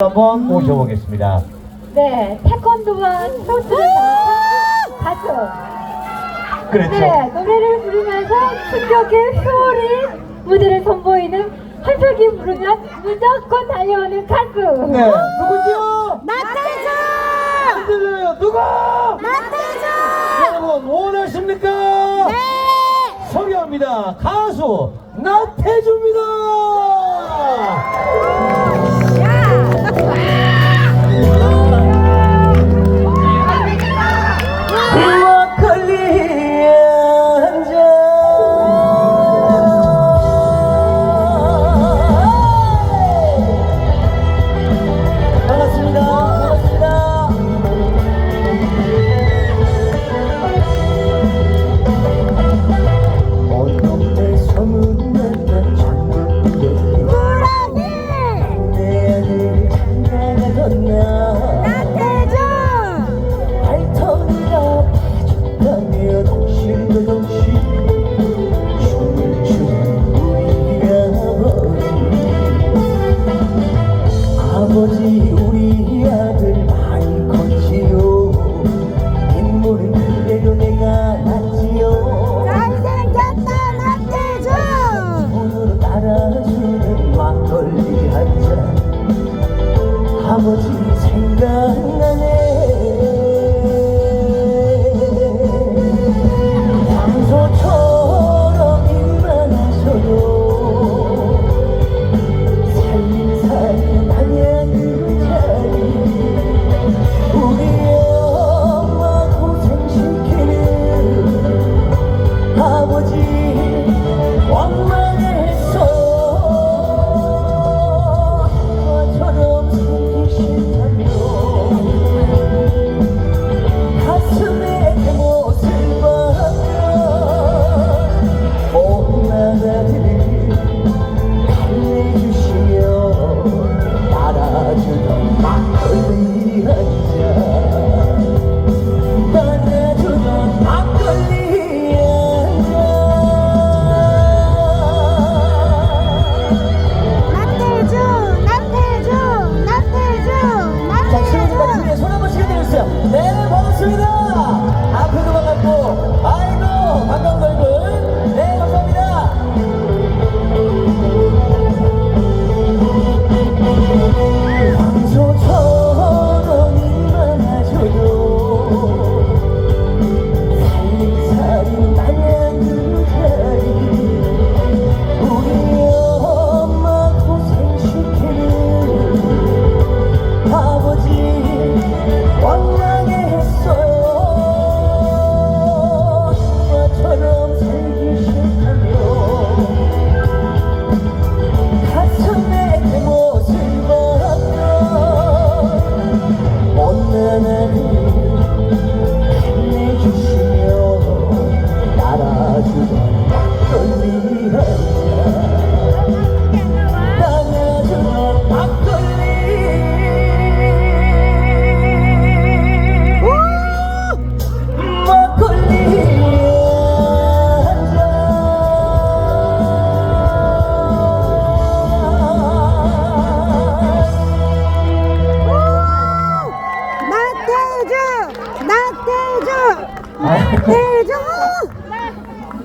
한번 모셔보겠습니다. 네, 태권도와 전공한 가수. 그렇죠. 네, 노래를 부르면서 충격의 효리 무대를 선보이는 한석이 부르면 무조건 달려오는 가수. 네, 누구지요? 나태주! 안 들려요. 누구? 나태주! 여러분 원하십니까? 네! 소개합니다. 가수 나태주입니다.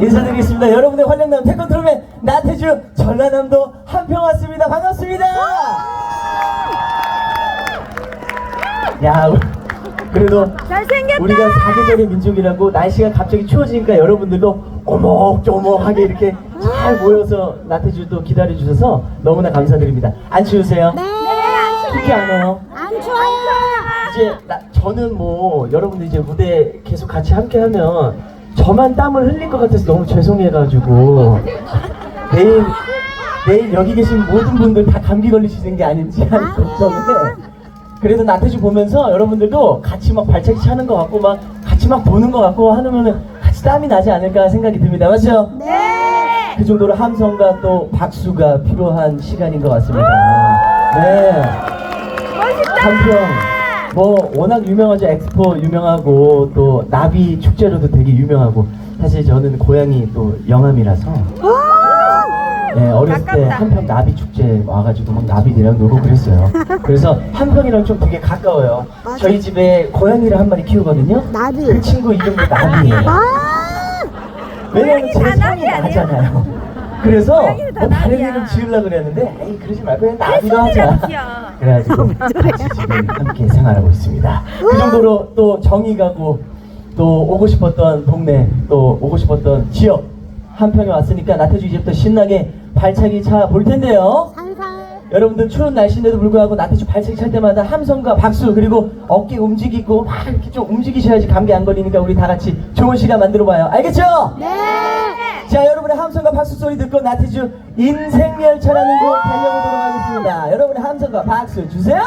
인사드리겠습니다. 여러분의 활력남 태권트로맨 나태주 전라남도 한평 왔습니다. 반갑습니다. 야, 우- 그래도 잘생겼다! 우리가 사계절의 민족이라고 날씨가 갑자기 추워지니까 여러분들도 오목조목하게 이렇게 잘 모여서 나태주도 기다려 주셔서 너무나 감사드립니다. 안 추우세요? 네! 춥지 않아요? 안 추워요! 이제 나, 저는 뭐 여러분들 이제 무대 계속 같이 함께 하면 저만 땀을 흘릴 것 같아서 너무 죄송해가지고 내일 내일 여기 계신 모든 분들 다 감기 걸리시는 게 아닌지 하는 걱정에 그래도 나태주 보면서 여러분들도 같이 막 발차기 차는 것 같고 막 같이 막 보는 것 같고 하면은 같이 땀이 나지 않을까 생각이 듭니다 맞죠? 네! 그 정도로 함성과 또 박수가 필요한 시간인 것 같습니다. 네. 한평 뭐 워낙 유명하죠. 엑스포 유명하고 또 나비 축제로도 되게 유명하고 사실 저는 고향이 또 영암이라서 네, 어렸을 때 한평 나비 축제 와가지고 막 나비들이랑 놀고 그랬어요. 그래서 한평이랑 좀 되게 가까워요. 맞아. 저희 집에 고양이를 한 마리 키우거든요. 나비. 그 친구 이름도 나비예요. 아, 왜냐면 제 성이 나잖아요. 그래서 뭐 다른. 이름 지으려고 그랬는데 에이 그러지 말고 그냥 나비로 하자. 그래가지고 같이 지금 함께 생활하고 있습니다. 그 정도로 또 정이 가고 또 오고 싶었던 동네 또 오고 싶었던 지역 한평에 왔으니까 나태주 이제부터 신나게 발차기 차 볼 텐데요. 여러분들 추운 날씨인데도 불구하고 나태주 발차기 찰 때마다 함성과 박수 그리고 어깨 움직이고 막 이렇게 좀 움직이셔야지 감기 안 걸리니까 우리 다 같이 좋은 시간 만들어 봐요. 알겠죠? 네. 자 여러분의 함성과 박수 소리 듣고 나태주 인생열차라는 곡 달려보도록 하겠습니다. 여러분의 함성과 박수 주세요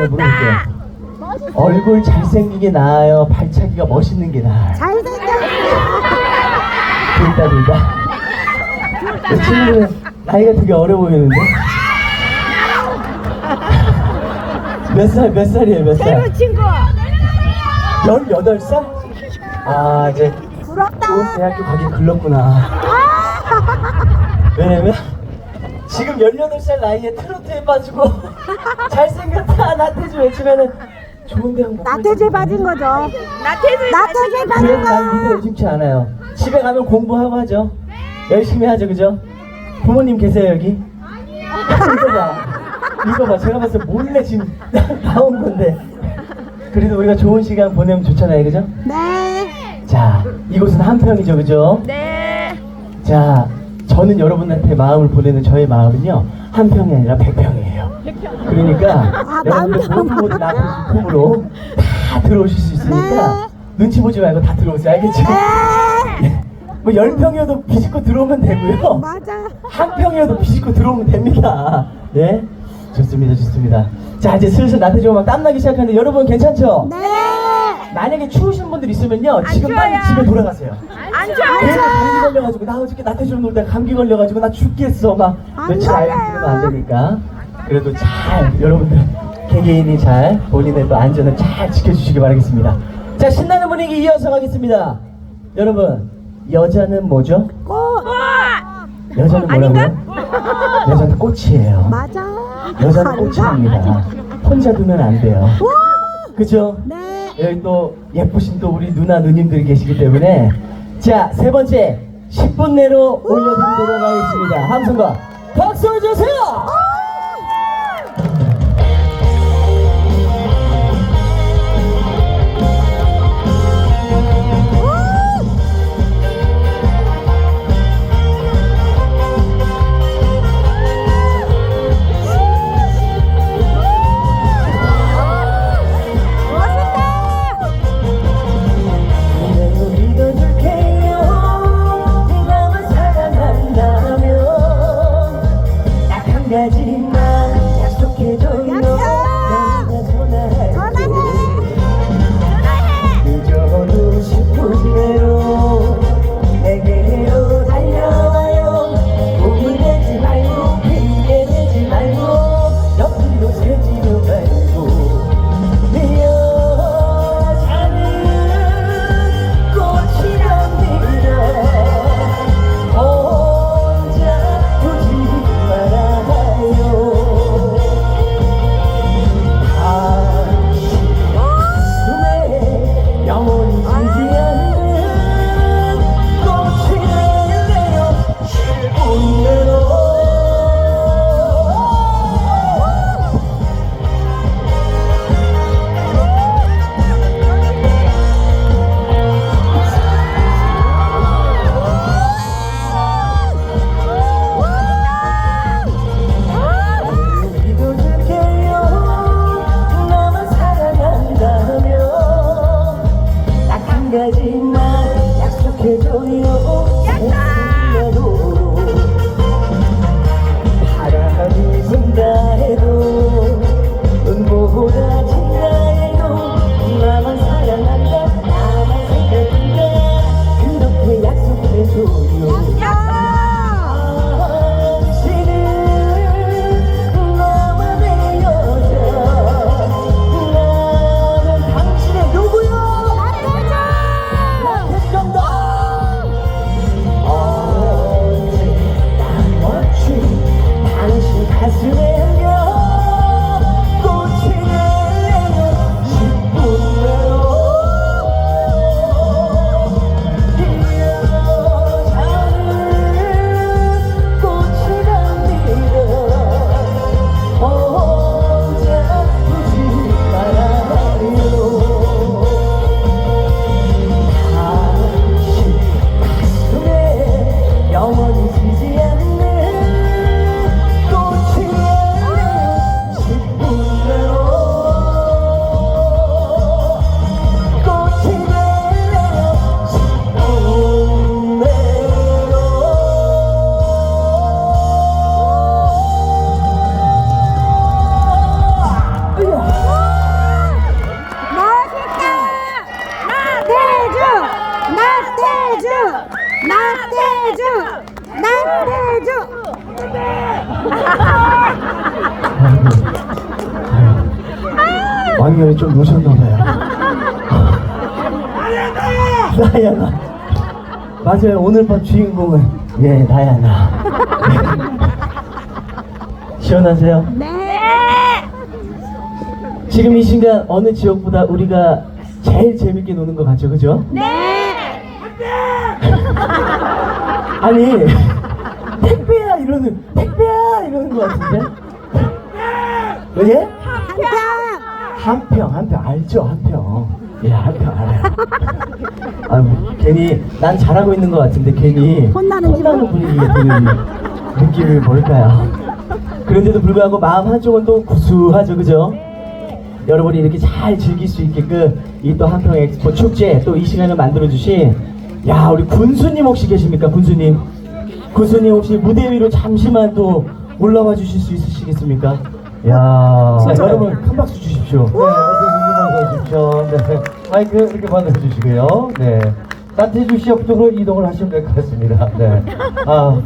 물어볼게요. 얼굴 잘생기게 나아요. 발차기가 멋있는 게 나아요. 잘생겼다 둘다? 둘다 이 친구는 나이가 되게 어려 보이는데? 몇 살 몇 살이에요 몇 살? 친구. 18살? 아 이제 부럽다. 좋은 대학교 가긴 글렀구나. 왜냐면 지금 18살 나이에 트로트에 빠지고 잘생겼다 나태주 외치면은 좋은 대학 못 나태주에 빠진 거죠. 나태주에 나태주에 빠진 그래도 난 믿어 거. 의심치 않아요 집에 가면 공부하고 하죠 열심히 하죠 그죠? 부모님 계세요 여기? 이거 봐 이거 봐 제가 봤을 때 몰래 지금 나온 건데 그래도 우리가 좋은 시간 보내면 좋잖아요 그죠? 네. 자 이곳은 한평이죠 그죠? 네. 자, 저는 여러분한테 마음을 보내는 저의 마음은요 한 평이 아니라 백 평이에요. 그러니까 아, 여러분들 모두 나쁜 품으로 다 들어오실 수 있으니까 눈치 보지 말고 다 들어오세요. 알겠죠? 네. 뭐열 평이어도 비집고 들어오면 되고요. 맞아. 한 평이어도 비집고 들어오면 됩니다. 네, 좋습니다, 좋습니다. 자, 이제 슬슬 나태주 막 땀나기 시작하는데 여러분 괜찮죠? 네. 만약에 추우신 분들 있으면요 지금 빨리 집에 돌아가세요. 안 걔가 감기 걸려가지고 나 어저께 나태주 놀다 감기 걸려가지고 나 죽겠어 막 안 며칠 걸려요. 알면 안 되니까 그래도 잘 여러분들 개개인이 잘 본인의 또 안전을 잘 지켜주시기 바라겠습니다 자 신나는 분위기 이어서 가겠습니다 여러분 여자는 뭐죠? 꽃. 여자는 뭐라고요? 여자는 꽃이에요 맞아. 여자는 꽃입니다 혼자 두면 안 돼요 와. 그죠? 네. 여기 또 예쁘신 또 우리 누나 누님들이 계시기 때문에 자 세 번째 10분 내로 올려드리도록 하겠습니다 함성과 박수 주세요 왕년에 좀 노셨나봐요. 나야나. 맞아요. 오늘 밤 주인공은 예 나야나. 시원하세요? 네. 지금 이 순간 어느 지역보다 우리가 제일 재밌게 노는 것 같죠, 그죠? 네. 아니 택배야 이러는 택배야 이러는 것 같은데? 한평. 한평 알죠 한평 예 한평 알아요. 아 뭐, 괜히 난 잘하고 있는 것 같은데 괜히. 혼나는 줄 알고. 분위기가 드는 느낌이 뭘까요? 그런데도 불구하고 마음 한쪽은 또 구수하죠 그죠? 여러분이 이렇게 잘 즐길 수 있게끔 이 또 한평 엑스포 축제 또 이 시간을 만들어 주신 야 우리 군수님 혹시 계십니까 군수님? 군수님 혹시 무대 위로 잠시만 또 올라와 주실 수 있으시겠습니까 야 여러분 큰 박수 주십시오 네, 어서 오십시오. 네, 마이크 이렇게 받아주시고요. 네, 나태주 씨 옆쪽으로 이동을 하시면 될 것 같습니다. 네, 아,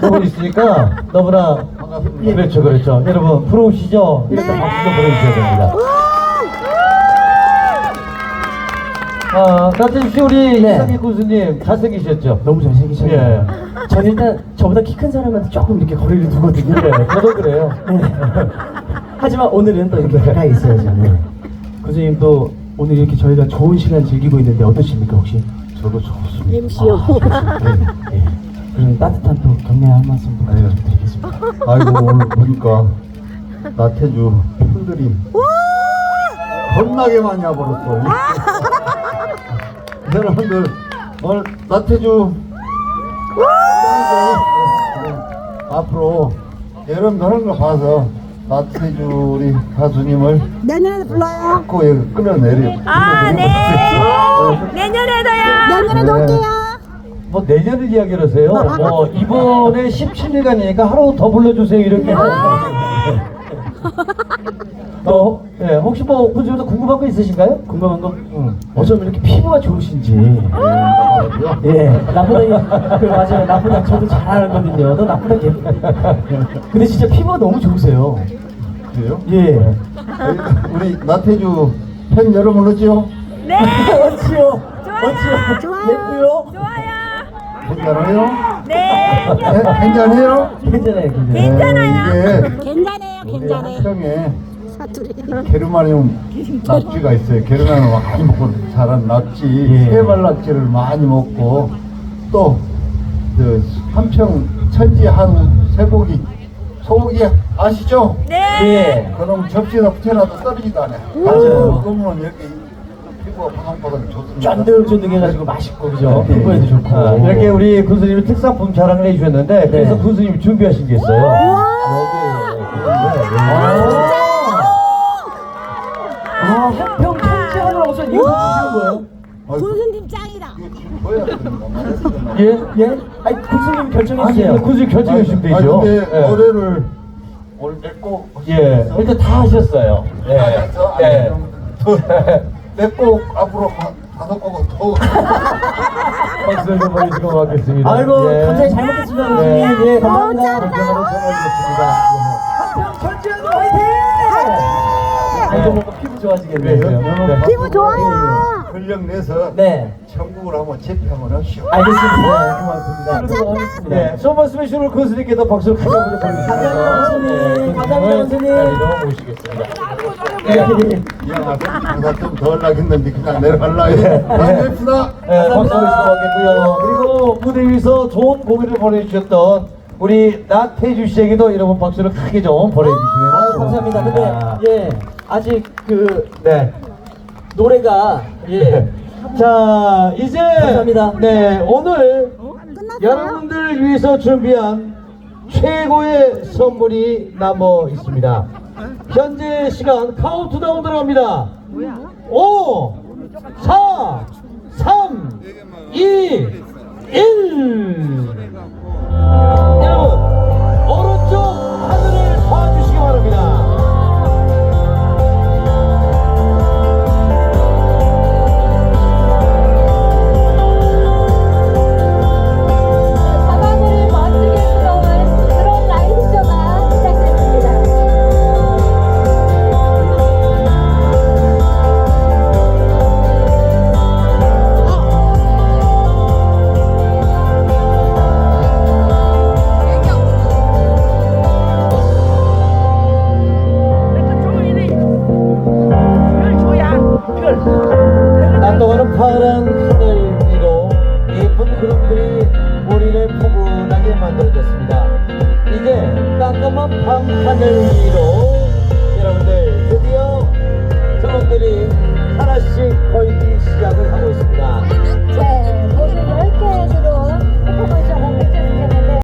두분 있으니까 너무나 반갑습니다. 그렇죠, 그렇죠. 여러분 부러우시죠? 이렇게 박수 좀 보내주셔야 됩니다. 아, 나태주 씨 우리 네. 이상희 군수님 잘생기셨죠? 너무 잘생기셨네요 예. 전 일단 저보다 키 큰 사람한테 조금 이렇게 거리를 두거든요 네, 저도 그래요. 네. 하지만 오늘은 또 이렇게 가까이 있어야죠 네. 군수님 또 오늘 이렇게 저희가 좋은 시간 즐기고 있는데 어떠십니까 혹시? 저도 좋습니다. MC요. 네, 예. 그럼 따뜻한 또 격려 한 말씀 부탁드리겠습니다 아이고 오늘 보니까 나태주 팬들이 겁나게 많이 와버렸어 여러분들 오늘 나태주 네, 앞으로 여러분들 봐서 나태주 우리 가수님을 내년에도 불러요. 꼭 여기 끌어내려 아, 네. 내년에도요. 내년에도 네. 올게요. 뭐 내년을 이야기를 하세요. 뭐 이번에 17일간이니까 하루 더 불러주세요 이렇게. 어, 예, 혹시 뭐 군수님도 궁금한 거 있으신가요? 궁금한 거? 응. 어쩜 이렇게 피부가 좋으신지 예 나보다 이- 그 맞아요 나보다 저도 잘 알거든요 너 나보다 개 근데 진짜 피부가 너무 좋으세요 그래요? 예 우리 나태주 팬 여러분 어찌요? 어찌요 어찌요 좋아요. 예쁘요 괜찮아요? 네 괜찮아요? 괜찮아요 괜찮아요 네, 이게 괜찮아요. 우리 괜찮아요. 사투리. 게르마늄 낙지가 있어요. 게르마늄 많이 먹고 자란 낙지, 예. 세발 낙지를 많이 먹고 또 그 한평 천지 한 쇠고기 소고기 아시죠? 예 그럼 접시에다 붙여놔도 떨어지도 않아요. 맞아요. 그러면 이렇게 피부가 바삭바삭 좋습니다. 쫀득쫀득해가지고 맛있고 그죠 네. 피부에도 좋고 아, 이렇게 우리 군수님이 특산품 자랑을 해주셨는데 그래서 네. 군수님이 준비하신 게 있어요. 이거? 군수님 짱이다. 됩니다. 예? 예? 아니 군수님 결정해 아니, 주세요 군수님 결정해 주시면 되죠. 근데 예. 노래를 오늘 냈고 예, 일단 다 하셨어요. 예. 해서 예. 내꼭 앞으로 한 다섯 곡은 더 박수 좀 보내주시고 가겠습니다. 아이고 예. 감사히 잘 먹겠습니다 네. 예 감사합니다 감사합니다. 전화드리겠습니다. 한평 전지현도 화이팅! 아, 이거 먹고 피부 좋아지겠네요 네. 피부 좋아요. 권력 내서 네 천국을 한번 한번 하시오. 알겠습니다 고맙습니다 수고하셨습니다 네, 소마 스매시로 군수님께도 박수를 크게 한번 보내주시면서 감사합니다, 감사합니다, 모시겠습니다. 네. 미안하다. 좀더 하려고 했는데 그냥 내려갈라 해. 반갑습니다. 네, 박수 가겠고요. 그리고 무대 위에서 좋은 공연을 보내주셨던 우리 나태주 씨에게도 여러분 박수를 크게 좀 보내주시면 감사합니다 근데 예 아직 그 네. 노래가 예 자, 이제 감사합니다. 네, 오늘? 여러분들 위해서 준비한 최고의 선물이 남아 있습니다. 현재 시간 카운트다운 들어갑니다. 5, 4, 3, 2, 1. 여러분, 오른쪽 하늘을 봐주시기 바랍니다.